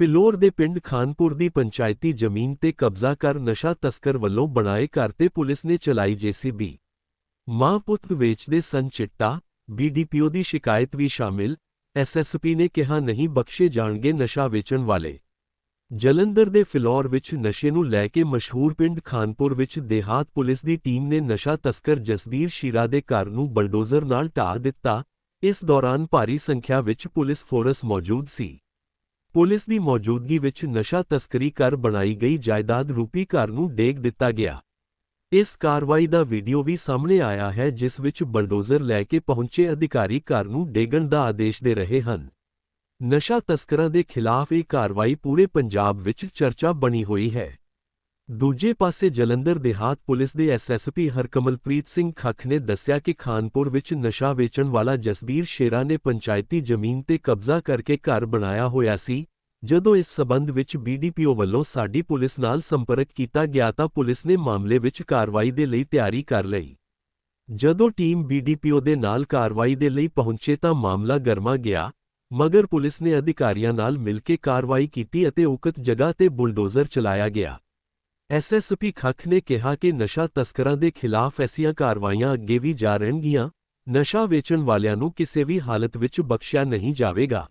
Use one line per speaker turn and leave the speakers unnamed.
ਫਿਲੌਰ ਦੇ ਪਿੰਡ ਖਾਨਪੁਰ ਦੀ ਪੰਚਾਇਤੀ ਜ਼ਮੀਨ ਤੇ ਕਬਜ਼ਾ ਕਰ ਨਸ਼ਾ ਤਸਕਰ ਵੱਲੋਂ ਬਣਾਏ ਘਰ ਤੇ ਪੁਲਿਸ ਨੇ ਚਲਾਈ ਜੇਸੀਬੀ। ਮਾਂ ਪੁੱਤ ਵੇਚਦੇ ਸਨ ਚਿੱਟਾ ਬੀਡੀਪੀਓ ਦੀ ਸ਼ਿਕਾਇਤ ਵੀ ਸ਼ਾਮਿਲ ਐਸਐਸਪੀ ਨੇ ਕਿਹਾ ਨਹੀਂ ਬਖਸ਼ੇ ਜਾਣਗੇ ਨਸ਼ਾ ਵੇਚਣ ਵਾਲੇ। ਜਲੰਧਰ ਦੇ ਫਿਲੌਰ ਵਿੱਚ ਨਸ਼ੇ ਨੂੰ ਲੈ ਕੇ ਮਸ਼ਹੂਰ ਪਿੰਡ ਖਾਨਪੁਰ ਵਿੱਚ ਦੇਹਾਤ ਪੁਲਿਸ ਦੀ ਟੀਮ ਨੇ ਨਸ਼ਾ ਤਸਕਰ ਜਸਬੀਰ ਸ਼ੀਰਾ ਦੇ ਘਰ ਨੂੰ ਬਲਡੋਜ਼ਰ ਨਾਲ ਢਾਹ ਦਿੱਤਾ। ਇਸ ਦੌਰਾਨ ਭਾਰੀ ਸੰਖਿਆ ਵਿੱਚ ਪੁਲਿਸ ਫੋਰਸ ਮੌਜੂਦ ਸੀ। ਪੁਲਿਸ ਦੀ ਮੌਜੂਦਗੀ ਵਿੱਚ ਨਸ਼ਾ ਤਸਕਰੀ ਕਰ ਬਣਾਈ ਗਈ ਜਾਇਦਾਦ ਰੂਪੀ ਘਰ ਨੂੰ ਡੇਗ ਦਿੱਤਾ ਗਿਆ। ਇਸ ਕਾਰਵਾਈ ਦਾ ਵੀਡੀਓ ਵੀ ਸਾਹਮਣੇ ਆਇਆ ਹੈ, ਜਿਸ ਵਿੱਚ ਬਲਡੋਜ਼ਰ ਲੈ ਕੇ ਪਹੁੰਚੇ ਅਧਿਕਾਰੀ ਘਰ ਨੂੰ ਡੇਗਣ ਦਾ ਆਦੇਸ਼ ਦੇ ਰਹੇ ਹਨ। ਨਸ਼ਾ ਤਸਕਰਾਂ ਦੇ ਖਿਲਾਫ ਇਹ ਕਾਰਵਾਈ ਪੂਰੇ ਪੰਜਾਬ ਵਿੱਚ ਚਰਚਾ ਬਣੀ ਹੋਈ ਹੈ। ਦੂਜੇ ਪਾਸੇ ਜਲੰਧਰ ਦੇਹਾਤ ਪੁਲਿਸ ਦੇ ਐਸਐਸਪੀ ਹਰਕਮਲਪ੍ਰੀਤ ਸਿੰਘ ਖੱਖ ਨੇ ਦੱਸਿਆ ਕਿ ਖਾਨਪੁਰ ਵਿੱਚ ਨਸ਼ਾ ਵੇਚਣ ਵਾਲਾ ਜਸਬੀਰ ਸ਼ੇਰਾ ਨੇ ਪੰਚਾਇਤੀ ਜ਼ਮੀਨ ਤੇ ਕਬਜ਼ਾ ਕਰਕੇ ਘਰ ਬਣਾਇਆ ਹੋਇਆ ਸੀ। ਜਦੋਂ ਇਸ ਸਬੰਧ ਵਿੱਚ ਬੀਡੀਪੀਓ ਵੱਲੋਂ ਸਾਡੀ ਪੁਲਿਸ ਨਾਲ ਸੰਪਰਕ ਕੀਤਾ ਗਿਆ ਤਾਂ ਪੁਲਿਸ ਨੇ ਮਾਮਲੇ ਵਿੱਚ ਕਾਰਵਾਈ ਦੇ ਲਈ ਤਿਆਰੀ ਕਰ ਲਈ। ਜਦੋਂ ਟੀਮ ਬੀਡੀਪੀਓ ਦੇ ਨਾਲ ਕਾਰਵਾਈ ਦੇ ਲਈ ਪਹੁੰਚੇ ਤਾਂ ਮਾਮਲਾ ਗਰਮਾ ਗਿਆ, ਮਗਰ ਪੁਲਿਸ ਨੇ ਅਧਿਕਾਰੀਆਂ ਨਾਲ ਮਿਲ ਕੇ ਕਾਰਵਾਈ ਕੀਤੀ ਅਤੇ ਉਕਤ ਜਗ੍ਹਾ ਤੇ ਬੁਲਡੋਜ਼ਰ ਚਲਾਇਆ ਗਿਆ। ਐਸਐਸਪੀ ਖੱਖ ਨੇ ਕਿਹਾ ਕਿ ਨਸ਼ਾ ਤਸਕਰਾਂ ਦੇ ਖਿਲਾਫ ਐਸੀਆਂ ਕਾਰਵਾਈਆਂ ਅੱਗੇ ਵੀ ਜਾ ਰਹਿਣਗੀਆਂ, ਨਸ਼ਾ ਵੇਚਣ ਵਾਲਿਆਂ ਨੂੰ ਕਿਸੇ ਵੀ ਹਾਲਤ ਵਿੱਚ ਬਖਸ਼ਿਆ ਨਹੀਂ ਜਾਵੇਗਾ।